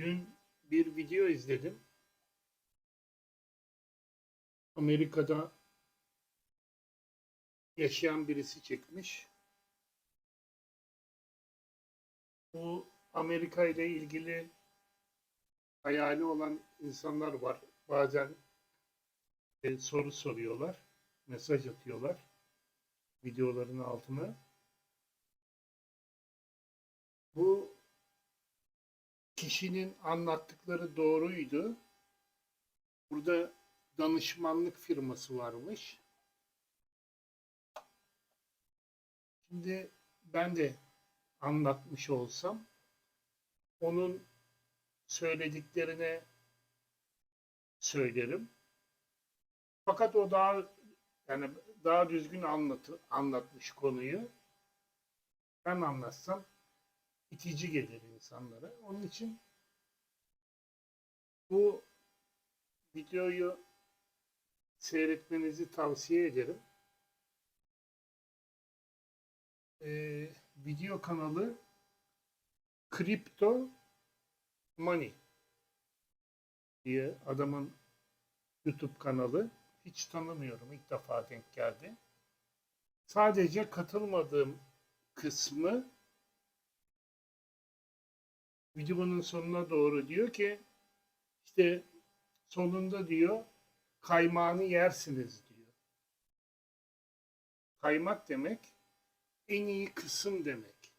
Dün bir video izledim. Amerika'da yaşayan birisi çekmiş. Bu Amerika ile ilgili hayali olan insanlar var. Bazen e, soru soruyorlar, mesaj atıyorlar videoların altına. Bu kişinin anlattıkları doğruydu. Burada danışmanlık firması varmış. Şimdi ben de anlatmış olsam onun söylediklerine söylerim. Fakat o daha yani daha düzgün anlatı, anlatmış konuyu. Ben anlatsam itici gelir insanlara. Onun için bu videoyu seyretmenizi tavsiye ederim. Ee, video kanalı Crypto Money diye adamın YouTube kanalı. Hiç tanımıyorum. ilk defa denk geldi. Sadece katılmadığım kısmı videonun sonuna doğru diyor ki işte sonunda diyor kaymağını yersiniz diyor. Kaymak demek en iyi kısım demek.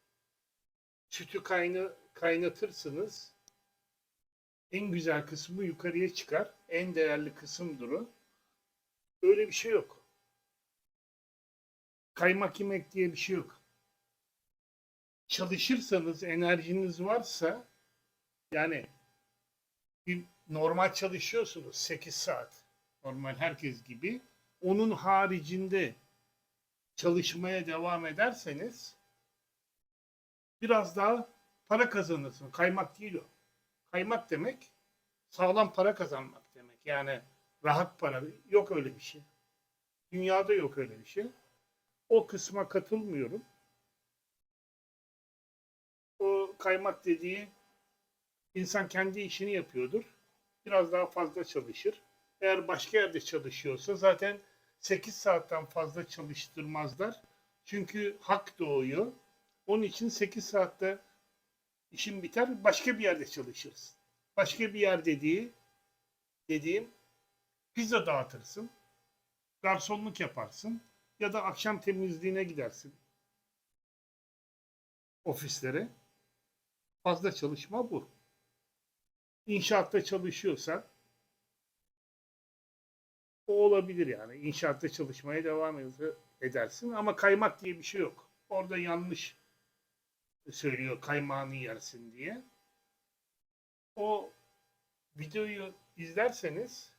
Sütü kayna, kaynatırsınız. En güzel kısmı yukarıya çıkar. En değerli kısımdır o. Öyle bir şey yok. Kaymak yemek diye bir şey yok çalışırsanız, enerjiniz varsa yani bir normal çalışıyorsunuz 8 saat. Normal herkes gibi. Onun haricinde çalışmaya devam ederseniz biraz daha para kazanırsın. Kaymak değil o. Kaymak demek sağlam para kazanmak demek. Yani rahat para. Yok öyle bir şey. Dünyada yok öyle bir şey. O kısma katılmıyorum kaymak dediği insan kendi işini yapıyordur. Biraz daha fazla çalışır. Eğer başka yerde çalışıyorsa zaten 8 saatten fazla çalıştırmazlar. Çünkü hak doğuyor. Onun için 8 saatte işin biter. Başka bir yerde çalışırsın. Başka bir yer dediği dediğim pizza dağıtırsın. Garsonluk yaparsın. Ya da akşam temizliğine gidersin. Ofislere. Fazla çalışma bu. İnşaatta çalışıyorsan o olabilir yani. İnşaatta çalışmaya devam edersin ama kaymak diye bir şey yok. Orada yanlış söylüyor kaymağını yersin diye. O videoyu izlerseniz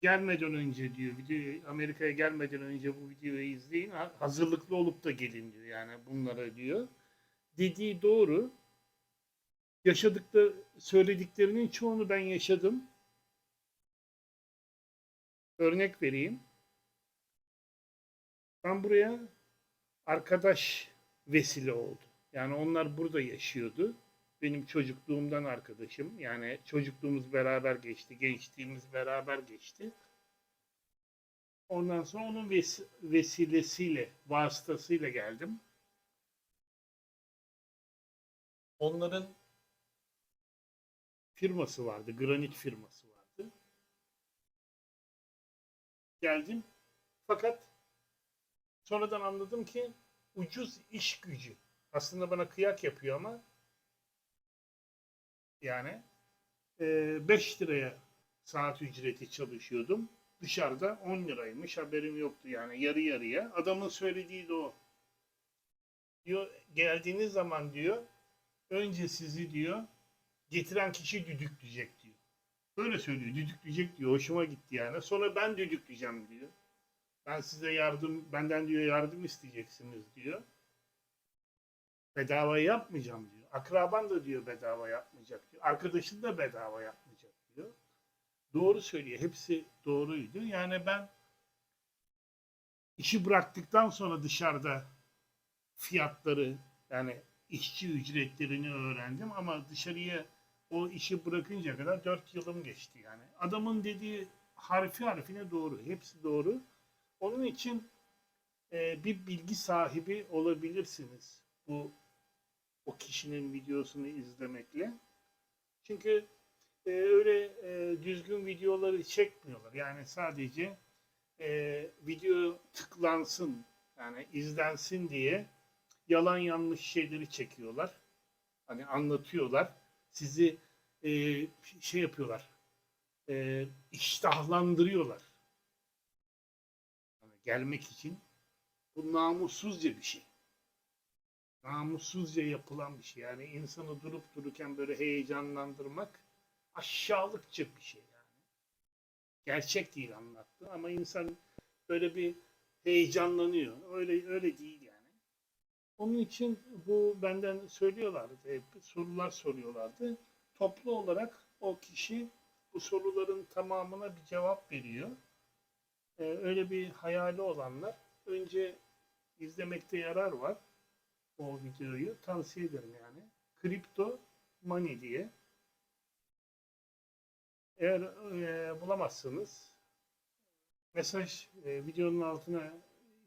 gelmeden önce diyor video Amerika'ya gelmeden önce bu videoyu izleyin hazırlıklı olup da gelin diyor yani bunlara diyor dediği doğru. Yaşadıkları, söylediklerinin çoğunu ben yaşadım. Örnek vereyim. Ben buraya arkadaş vesile oldu. Yani onlar burada yaşıyordu. Benim çocukluğumdan arkadaşım. Yani çocukluğumuz beraber geçti, gençliğimiz beraber geçti. Ondan sonra onun ves- vesilesiyle, vasıtasıyla geldim. Onların firması vardı. Granit firması vardı. Geldim. Fakat sonradan anladım ki ucuz iş gücü. Aslında bana kıyak yapıyor ama yani 5 liraya saat ücreti çalışıyordum. Dışarıda 10 liraymış haberim yoktu yani yarı yarıya. Adamın söylediği de o. Diyor geldiğiniz zaman diyor önce sizi diyor getiren kişi düdükleyecek diyor. Böyle söylüyor. Düdükleyecek diyor. Hoşuma gitti yani. Sonra ben düdükleyeceğim diyor. Ben size yardım, benden diyor yardım isteyeceksiniz diyor. Bedava yapmayacağım diyor. Akraban da diyor bedava yapmayacak diyor. Arkadaşın da bedava yapmayacak diyor. Doğru söylüyor. Hepsi doğruydu. Yani ben işi bıraktıktan sonra dışarıda fiyatları yani işçi ücretlerini öğrendim ama dışarıya o işi bırakınca kadar 4 yılım geçti yani. Adamın dediği harfi harfine doğru. Hepsi doğru. Onun için e, bir bilgi sahibi olabilirsiniz bu o kişinin videosunu izlemekle. Çünkü e, öyle e, düzgün videoları çekmiyorlar. Yani sadece e, video tıklansın yani izlensin diye yalan yanlış şeyleri çekiyorlar. Hani anlatıyorlar. Sizi e, şey yapıyorlar. E, iştahlandırıyorlar. Hani gelmek için. Bu namussuzca bir şey. Namussuzca yapılan bir şey. Yani insanı durup dururken böyle heyecanlandırmak aşağılıkça bir şey yani. Gerçek değil anlattı ama insan böyle bir heyecanlanıyor. Öyle öyle değil yani. Onun için bu benden söylüyorlardı. Hep sorular soruyorlardı. Toplu olarak o kişi bu soruların tamamına bir cevap veriyor. Ee, öyle bir hayali olanlar önce izlemekte yarar var o videoyu. Tavsiye ederim yani. Crypto Money diye. Eğer e, bulamazsanız mesaj e, videonun altına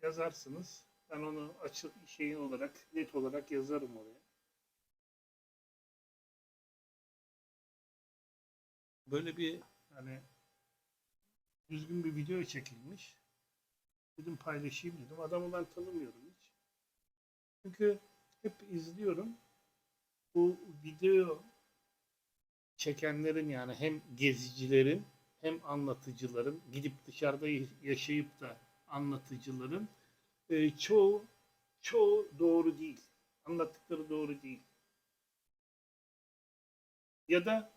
yazarsınız. Ben onu açık şeyin olarak net olarak yazarım oraya. Böyle bir hani düzgün bir video çekilmiş. Dedim paylaşayım dedim. Adamı ben tanımıyorum hiç. Çünkü hep izliyorum. Bu video çekenlerin yani hem gezicilerin hem anlatıcıların gidip dışarıda yaşayıp da anlatıcıların e, çoğu çoğu doğru değil. Anlattıkları doğru değil. Ya da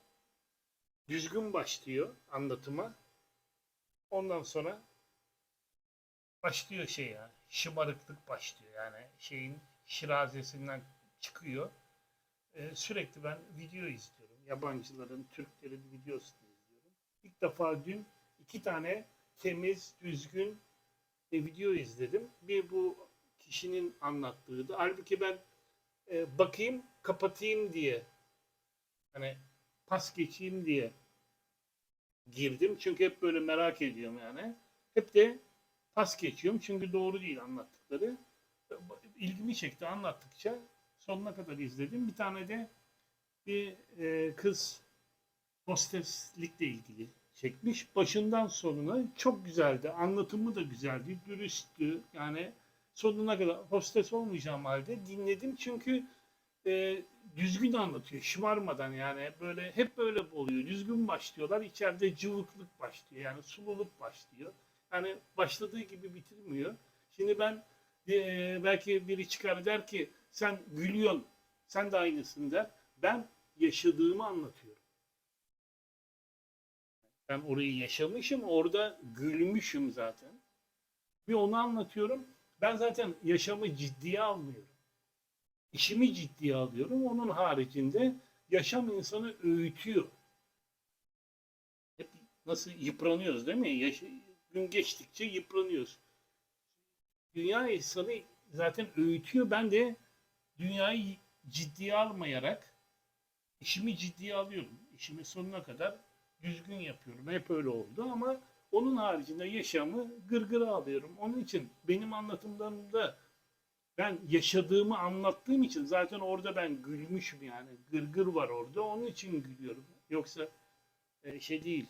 düzgün başlıyor anlatıma. Ondan sonra başlıyor şey ya. Şımarıklık başlıyor. Yani şeyin şirazesinden çıkıyor. Ee, sürekli ben video izliyorum. Yabancıların, Türklerin videosunu izliyorum. İlk defa dün iki tane temiz, düzgün bir video izledim. Bir bu kişinin anlattığıydı. Halbuki ben e, bakayım, kapatayım diye hani pas geçeyim diye girdim. Çünkü hep böyle merak ediyorum yani. Hep de pas geçiyorum çünkü doğru değil anlattıkları. İlgimi çekti anlattıkça sonuna kadar izledim. Bir tane de bir e, kız hosteslikle ilgili çekmiş. Başından sonuna çok güzeldi. Anlatımı da güzeldi. Dürüsttü. Yani sonuna kadar hostes olmayacağım halde dinledim. Çünkü e, düzgün anlatıyor. Şımarmadan yani böyle hep böyle oluyor. Düzgün başlıyorlar. İçeride cıvıklık başlıyor. Yani sululuk başlıyor. Yani başladığı gibi bitirmiyor. Şimdi ben e, belki biri çıkar der ki sen gülüyorsun. Sen de aynısın der. Ben yaşadığımı anlatıyorum. Ben orayı yaşamışım. Orada gülmüşüm zaten. Bir onu anlatıyorum. Ben zaten yaşamı ciddiye almıyorum. İşimi ciddiye alıyorum. Onun haricinde yaşam insanı öğütüyor. Hep nasıl yıpranıyoruz değil mi? Yaş gün geçtikçe yıpranıyoruz. Dünya insanı zaten öğütüyor. Ben de dünyayı ciddiye almayarak işimi ciddiye alıyorum. İşimi sonuna kadar düzgün yapıyorum. Hep öyle oldu ama onun haricinde yaşamı gırgıra alıyorum. Onun için benim anlatımlarımda ben yaşadığımı anlattığım için zaten orada ben gülmüşüm yani. Gırgır var orada. Onun için gülüyorum. Yoksa e, şey değil.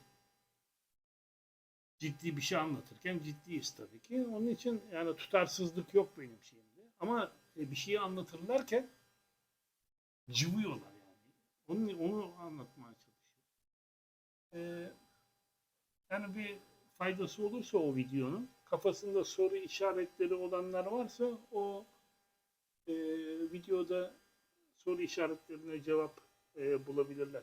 Ciddi bir şey anlatırken ciddiyiz tabii ki. Onun için yani tutarsızlık yok benim şeyimde. Ama e, bir şeyi anlatırlarken cıvıyorlar yani. Onu, onu anlatmaya çalışıyorum. Ee, yani bir faydası olursa o videonun kafasında soru işaretleri olanlar varsa o e, videoda soru işaretlerine cevap e, bulabilirler.